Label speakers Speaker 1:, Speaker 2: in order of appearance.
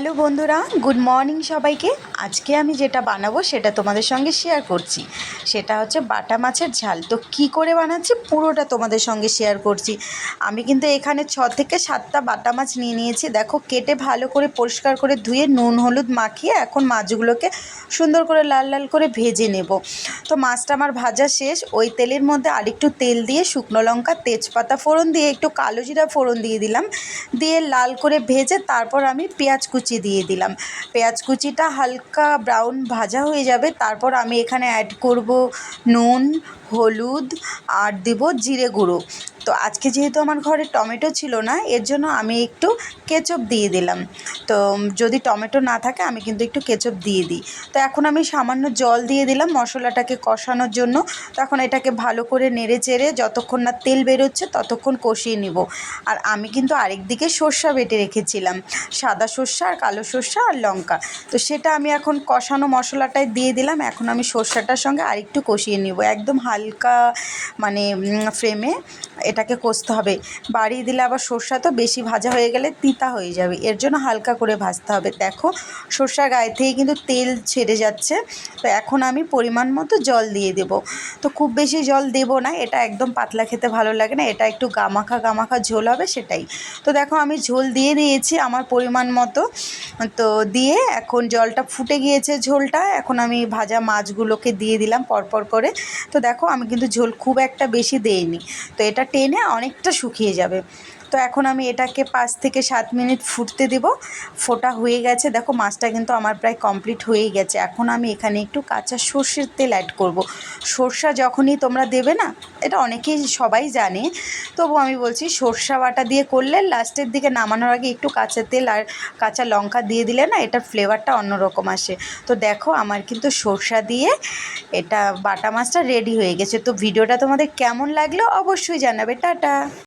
Speaker 1: Hello বন্ধুরা, good morning সবাইকে। আজকে আমি যেটা বানাবো সেটা তোমাদের সঙ্গে শেয়ার করছি। সেটা হচ্ছে বাটা মাছের ঝাল। তো কি করে বানাচ্ছি পুরোটা তোমাদের সঙ্গে শেয়ার করছি। আমি কিন্তু এখানে ছ থেকে সাতটা বাটা মাছ নিয়ে নিয়েছি। দেখো, কেটে ভালো করে পরিষ্কার করে ধুয়ে নুন, হলুদ মাখিয়ে এখন মাছগুলোকে সুন্দর করে লাল লাল করে ভেজে নেব। তো মাছটা আমার ভাজা শেষ। ওই তেলের মধ্যে আরেকটু তেল দিয়ে শুকনো লঙ্কা, তেজপাতা ফোড়ন দিয়ে, একটু কালো জিরা ফোড়ন দিয়ে দিলাম। দিয়ে লাল করে ভেজে তারপর আমি পেঁয়াজ কুচি দিয়ে দিলাম। পেঁয়াজ কুচিটা হালকা ব্রাউন ভাজা হয়ে যাবে। তারপর আমি এখানে অ্যাড করব নুন, হলুদ, আর দেব জিরে গুঁড়ো। তো আজকে যেহেতু আমার ঘরে টমেটো ছিল না, এর জন্য আমি একটু কেচপ দিয়ে দিলাম। তো যদি টমেটো না থাকে, আমি কিন্তু একটু কেচপ দিয়ে দিই। তো এখন আমি সামান্য জল দিয়ে দিলাম মশলাটাকে কষানোর জন্য। তখন এটাকে ভালো করে নেড়ে চেড়ে যতক্ষণ না তেল বেরোচ্ছে, ততক্ষণ কষিয়ে নিব। আর আমি কিন্তু আরেক দিকে সর্ষা বেটে রেখেছিলাম। সাদা সর্ষা আর কালো সর্ষা আর লঙ্কা। তো সেটা আমি এখন কষানো মশলাটায় দিয়ে দিলাম। এখন আমি সর্ষাটার সঙ্গে আরেকটু কষিয়ে নিব। একদম হালকা মানে ফ্রেমে এটাকে কষতে হবে। বাড়িয়ে দিলে আবার সর্ষা তো বেশি ভাজা হয়ে গেলে তিতা হয়ে যাবে। এর জন্য হালকা করে ভাজতে হবে। দেখো, সর্ষার গায়ে থেকে কিন্তু তেল ছেড়ে যাচ্ছে। তো এখন আমি পরিমাণ মতো জল দিয়ে দেব। তো খুব বেশি জল দেব না, এটা একদম পাতলা খেতে ভালো লাগে না। এটা একটু গামাখা গামাখা ঝোল হবে সেটাই। তো দেখো, আমি ঝোল দিয়ে দিয়েছি আমার পরিমাণ মতো। তো দিয়ে এখন জলটা ফুটে গিয়েছে ঝোলটা। এখন আমি ভাজা মাছগুলোকে দিয়ে দিলাম পরপর করে। তো দেখো, আমি কিন্তু ঝোল খুব একটা বেশি দেইনি। তো এটা টেনে অনেকটা শুকিয়ে যাবে। তো এখন আমি এটাকে পাঁচ থেকে সাত মিনিট ফুটতে দেব। ফোটা হয়ে গেছে। দেখো, মাছটা কিন্তু আমার প্রায় কমপ্লিট হয়ে গেছে। এখন আমি এখানে একটু কাঁচা সর্ষের তেল অ্যাড করব। সর্ষা যখনই তোমরা দেবে না, এটা অনেকেই সবাই জানে। তবু আমি বলছি, সর্ষা বাটা দিয়ে করলে লাস্টের দিকে নামানোর আগে একটু কাঁচা তেল আর কাঁচা লঙ্কা দিয়ে দিলে না, এটার ফ্লেভারটা অন্যরকম আসে। তো দেখো, আমার কিন্তু সর্ষা দিয়ে এটা বাটা মাছটা রেডি হয়ে গেছে। তো ভিডিওটা তোমাদের কেমন লাগল অবশ্যই জানাবে। টাটা!